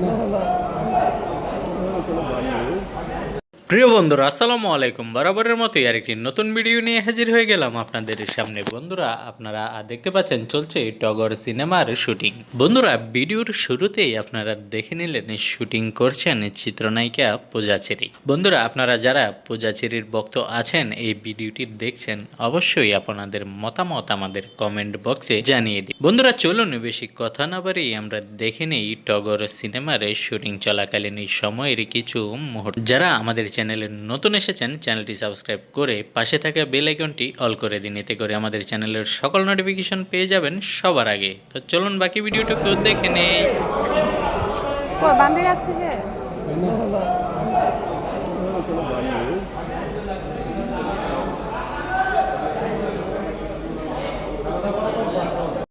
Merhaba. প্রিয় বন্ধুরা, আসসালামু আলাইকুম। বরাবরের মতোই আরেকটি নতুন ভিডিও নিয়ে হাজির হয়ে গেলাম আপনাদের সামনে। বন্ধুরা, আপনারা দেখতে পাচ্ছেন, চলছে টগর সিনেমার শুটিং। বন্ধুরা, ভিডিওর শুরুতেই আপনারা দেখে নিলেন, শুটিং করছেন চিত্রনায়িকা পূজাচেরি বন্ধুরা, আপনারা যারা পূজাচেরির ভক্ত আছেন, এই ভিডিওটি দেখছেন, অবশ্যই আপনাদের মতামত আমাদের কমেন্ট বক্সে জানিয়ে দিন। বন্ধুরা, চলুন, বেশি কথা না বাড়িয়ে আমরা দেখে নেই টগর সিনেমার শুটিং চলাকালীন সময়ের কিছু মুহূর্ত। যারা আমাদের চ্যানেলে নতুন এসেছেন চ্যানেলটি সাবস্ক্রাইব করে পাশে থাকা বেল আইকনটি অল করে দিন। এতে করে আমাদের চ্যানেলের সকল নোটিফিকেশন পেয়ে যাবেন সবার আগে। তো চলুন বাকি ভিডিওটুকু দেখে নেই। বান্ধে